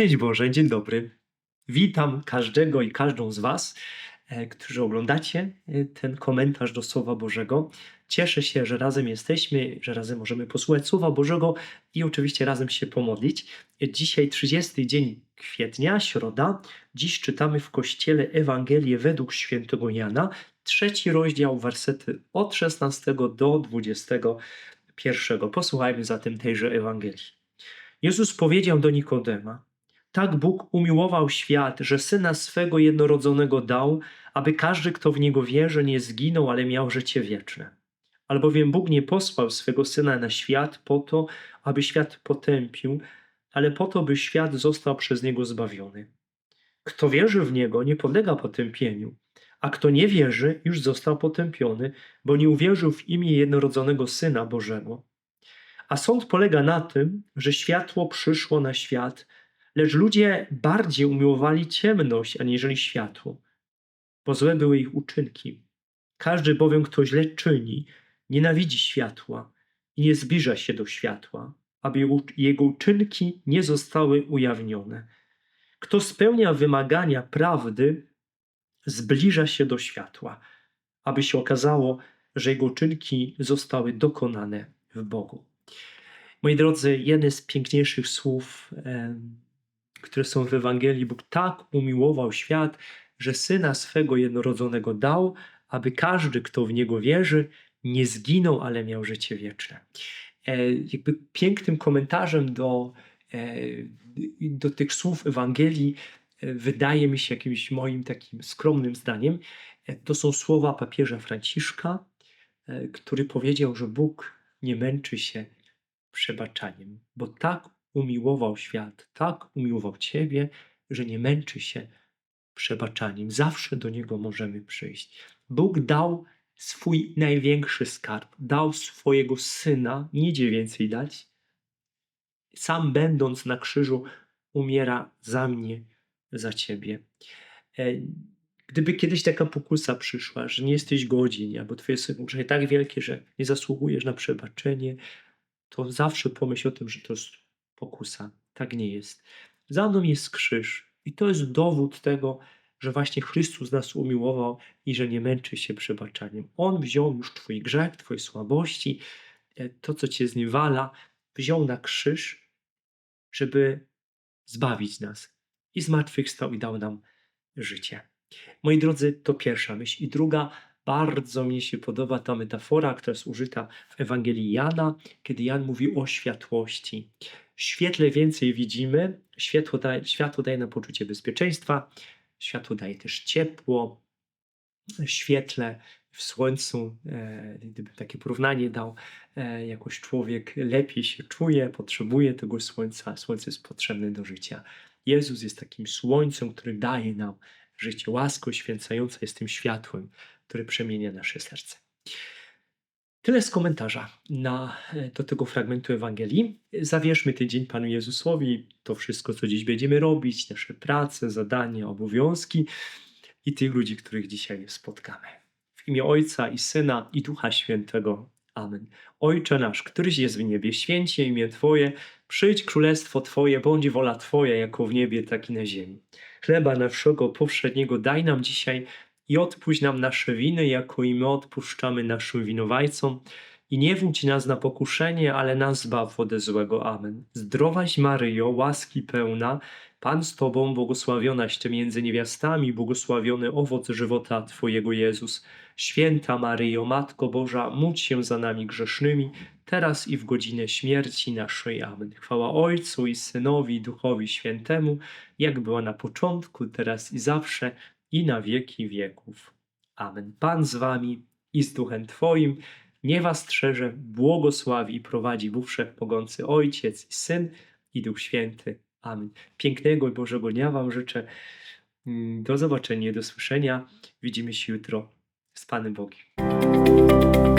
Szczęść Boże, dzień dobry. Witam każdego i każdą z Was, e, którzy oglądacie e, ten komentarz do Słowa Bożego. Cieszę się, że razem jesteśmy, że razem możemy posłuchać Słowa Bożego i oczywiście razem się pomodlić. Dzisiaj 30 dzień kwietnia, środa. Dziś czytamy w Kościele Ewangelię według świętego Jana, trzeci rozdział, wersety od 16 do 21. Posłuchajmy zatem tejże Ewangelii. Jezus powiedział do Nikodema: Tak Bóg umiłował świat, że syna swego jednorodzonego dał, aby każdy, kto w niego wierzy, nie zginął, ale miał życie wieczne. Albowiem Bóg nie posłał swego syna na świat po to, aby świat potępił, ale po to, by świat został przez niego zbawiony. Kto wierzy w niego, nie podlega potępieniu, a kto nie wierzy, już został potępiony, bo nie uwierzył w imię jednorodzonego syna Bożego. A sąd polega na tym, że światło przyszło na świat, lecz ludzie bardziej umiłowali ciemność aniżeli światło, bo złe były ich uczynki. Każdy bowiem, kto źle czyni, nienawidzi światła i nie zbliża się do światła, aby jego- uczynki nie zostały ujawnione. Kto spełnia wymagania prawdy, zbliża się do światła, aby się okazało, że jego uczynki zostały dokonane w Bogu. Moi drodzy, jedne z piękniejszych słów, które są w Ewangelii, Bóg tak umiłował świat, że syna swego jednorodzonego dał, aby każdy, kto w niego wierzy, nie zginął, ale miał życie wieczne. E, jakby pięknym komentarzem do, e, do tych słów Ewangelii e, wydaje mi się jakimś moim takim skromnym zdaniem, e, to są słowa papieża Franciszka, e, który powiedział, że Bóg nie męczy się przebaczaniem, bo tak umiłował świat, tak umiłował Ciebie, że nie męczy się przebaczaniem. Zawsze do Niego możemy przyjść. Bóg dał swój największy skarb, dał swojego Syna, nie idzie więcej dać. Sam będąc na krzyżu, umiera za mnie, za Ciebie. E, Gdyby kiedyś taka pokusa przyszła, że nie jesteś godzin, albo Twoje grzechy tak wielkie, że nie zasługujesz na przebaczenie, to zawsze pomyśl o tym, że to jest pokusa. Tak nie jest. Za mną jest krzyż i to jest dowód tego, że właśnie Chrystus nas umiłował i że nie męczy się przebaczaniem. On wziął już Twój grzech, Twoje słabości, e, to, co Cię zniewala, wziął na krzyż, żeby zbawić nas. I zmartwychwstał i dał nam życie. Moi drodzy, to pierwsza myśl. I druga, bardzo mi się podoba ta metafora, która jest użyta w Ewangelii Jana, kiedy Jan mówi o światłości. Świetle więcej widzimy, światło daje, światło daje nam poczucie bezpieczeństwa, światło daje też ciepło, świetle, w słońcu, e, gdybym takie porównanie dał, e, jakoś człowiek lepiej się czuje, potrzebuje tego słońca, słońce jest potrzebne do życia. Jezus jest takim słońcem, który daje nam życie. Łasko święcająca jest tym światłem, które przemienia nasze serce. Tyle z komentarza na, e, do tego fragmentu Ewangelii. Zawierzmy tydzień Panu Jezusowi, to wszystko, co dziś będziemy robić, nasze prace, zadania, obowiązki i tych ludzi, których dzisiaj spotkamy. W imię Ojca i Syna i Ducha Świętego. Amen. Ojcze nasz, któryś jest w niebie, święcie imię Twoje, przyjdź królestwo Twoje, bądź wola Twoja, jako w niebie, tak i na ziemi. Chleba naszego powszedniego daj nam dzisiaj i odpuść nam nasze winy, jako i my odpuszczamy naszym winowajcom. I nie wódź nas na pokuszenie, ale nas zbaw ode złego. Amen. Zdrowaś Maryjo, łaski pełna, Pan z Tobą, błogosławionaś Ty między niewiastami, błogosławiony owoc żywota Twojego Jezus. Święta Maryjo, Matko Boża, módl się za nami grzesznymi, teraz i w godzinę śmierci naszej. Amen. Chwała Ojcu i Synowi Duchowi Świętemu, jak była na początku, teraz i zawsze, i na wieki wieków. Amen. Pan z wami i z duchem Twoim, nie was strzeże, błogosławi i prowadzi Bóg Wszechmogący Ojciec i Syn i Duch Święty. Amen. Pięknego i Bożego dnia Wam życzę. Mm, Do zobaczenia, do słyszenia. Widzimy się jutro z Panem Bogiem.